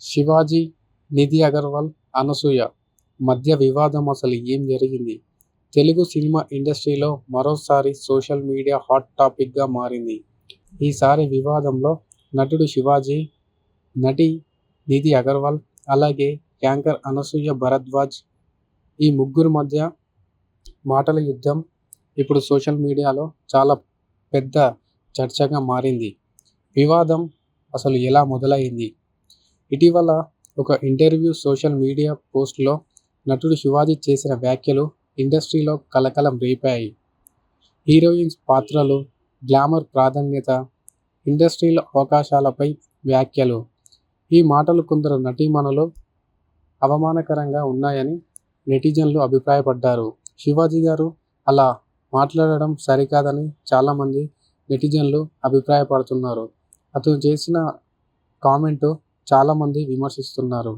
శివాజీ, నిధి అగర్వాల్, అనసూయ మధ్య వివాదం అసలు ఏం జరిగింది? తెలుగు సినిమా ఇండస్ట్రీలో మరోసారి సోషల్ మీడియా హాట్ టాపిక్గా మారింది. ఈసారి వివాదంలో నటుడు శివాజీ, నటి నిధి అగర్వాల్, అలాగే యాంకర్ అనసూయ భరద్వాజ్ ఈ ముగ్గురి మధ్య మాటల యుద్ధం ఇప్పుడు సోషల్ మీడియాలో చాలా పెద్ద చర్చగా మారింది. వివాదం అసలు ఎలా మొదలైంది? ఇటీవల ఒక ఇంటర్వ్యూ సోషల్ మీడియా పోస్ట్లో నటుడు శివాజీ చేసిన వ్యాఖ్యలు ఇండస్ట్రీలో కలకలం రేపాయి. హీరోయిన్స్ పాత్రలు, గ్లామర్ ప్రాధాన్యత, ఇండస్ట్రీలో అవకాశాలపై వ్యాఖ్యలు ఈ మాటలు కొందరు నటీమణులు అవమానకరంగా ఉన్నాయని నెటిజన్లు అభిప్రాయపడ్డారు. శివాజీ గారు అలా మాట్లాడడం సరికాదని చాలామంది నెటిజన్లు అభిప్రాయపడుతున్నారు. అతను చేసిన కామెంటు చాలామంది విమర్శిస్తున్నారు.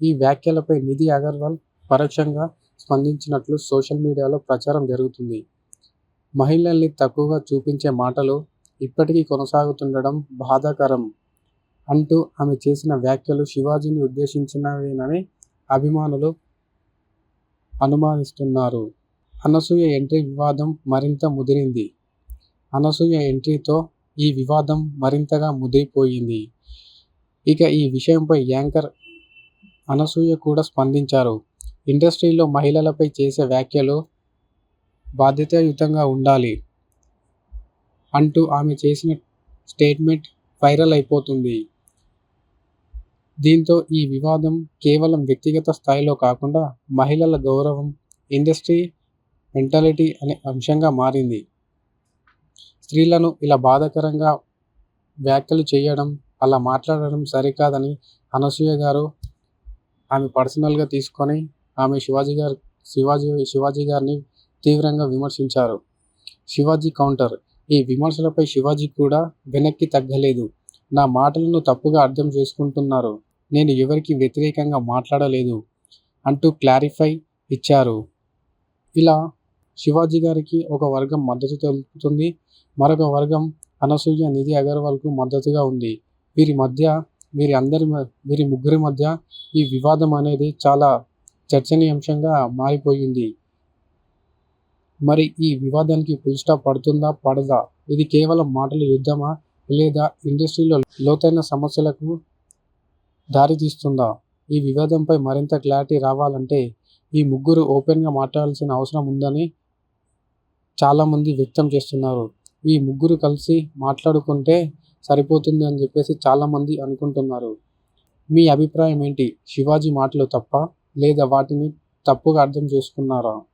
ఈ వ్యాఖ్యలపై నిధి అగర్వాల్ పరోక్షంగా స్పందించినట్లు సోషల్ మీడియాలో ప్రచారం జరుగుతుంది. మహిళల్ని తక్కువగా చూపించే మాటలు ఇప్పటికీ కొనసాగుతుండడం బాధాకరం అంటూ ఆమె చేసిన వ్యాఖ్యలు శివాజీని ఉద్దేశించినవేనని అభిమానులు అనుమానిస్తున్నారు. అనసూయ ఎంట్రీ వివాదం మరింత ముదిరింది. అనసూయ ఎంట్రీతో ఈ వివాదం మరింతగా ముదిరిపోయింది. ఇక ఈ విషయంపై యాంకర్ అనసూయ కూడా స్పందించారు. ఇండస్ట్రీలో మహిళలపై చేసే వ్యాఖ్యలు బాధ్యతాయుతంగా ఉండాలి అంటూ ఆమె చేసిన స్టేట్మెంట్ వైరల్ అయిపోతుంది. దీంతో ఈ వివాదం కేవలం వ్యక్తిగత స్థాయిలో కాకుండా మహిళల గౌరవం, ఇండస్ట్రీ మెంటాలిటీ అనే అంశంగా మారింది. స్త్రీలను ఇలా బాధాకరంగా వ్యాఖ్యలు చేయడం, అలా మాట్లాడడం సరికాదని అనసూయ గారు ఆమె పర్సనల్గా తీసుకొని ఆమె శివాజీ గారు శివాజీ శివాజీ గారిని తీవ్రంగా విమర్శించారు. శివాజీ కౌంటర్ ఈ విమర్శలపై శివాజీ కూడా వెనక్కి తగ్గలేదు. నా మాటలను తప్పుగా అర్థం చేసుకుంటున్నారు. నేను ఎవరికీ వ్యతిరేకంగా మాట్లాడలేదు అంటూ క్లారిఫై ఇచ్చారు. ఇలా శివాజీ గారికి ఒక వర్గం మద్దతు తెలుపుతుంది. మరొక వర్గం అనసూయ, నిధి అగర్వాల్కు మద్దతుగా ఉంది. వీరి మధ్య వీరి అందరి వీరి ముగ్గురి మధ్య ఈ వివాదం అనేది చాలా చర్చనీయాంశంగా మారిపోయింది. మరి ఈ వివాదానికి ఫుల్స్టాప్ పడుతుందా? పడదా? ఇది కేవలం మాటల యుద్ధమా? లేదా ఇండస్ట్రీలో లోతైన సమస్యలకు దారితీస్తుందా? ఈ వివాదంపై మరింత క్లారిటీ రావాలంటే ఈ ముగ్గురు ఓపెన్గా మాట్లాడాల్సిన అవసరం ఉందని చాలామంది వ్యక్తం చేస్తున్నారు. ఈ ముగ్గురు కలిసి మాట్లాడుకుంటే సరిపోతుంది అని చెప్పేసి చాలా మంది అనుకుంటున్నారు. మీ అభిప్రాయం ఏంటి? శివాజీ మాటలు తప్ప లేదా వాటిని తప్పుగా అర్థం చేసుకున్నారా?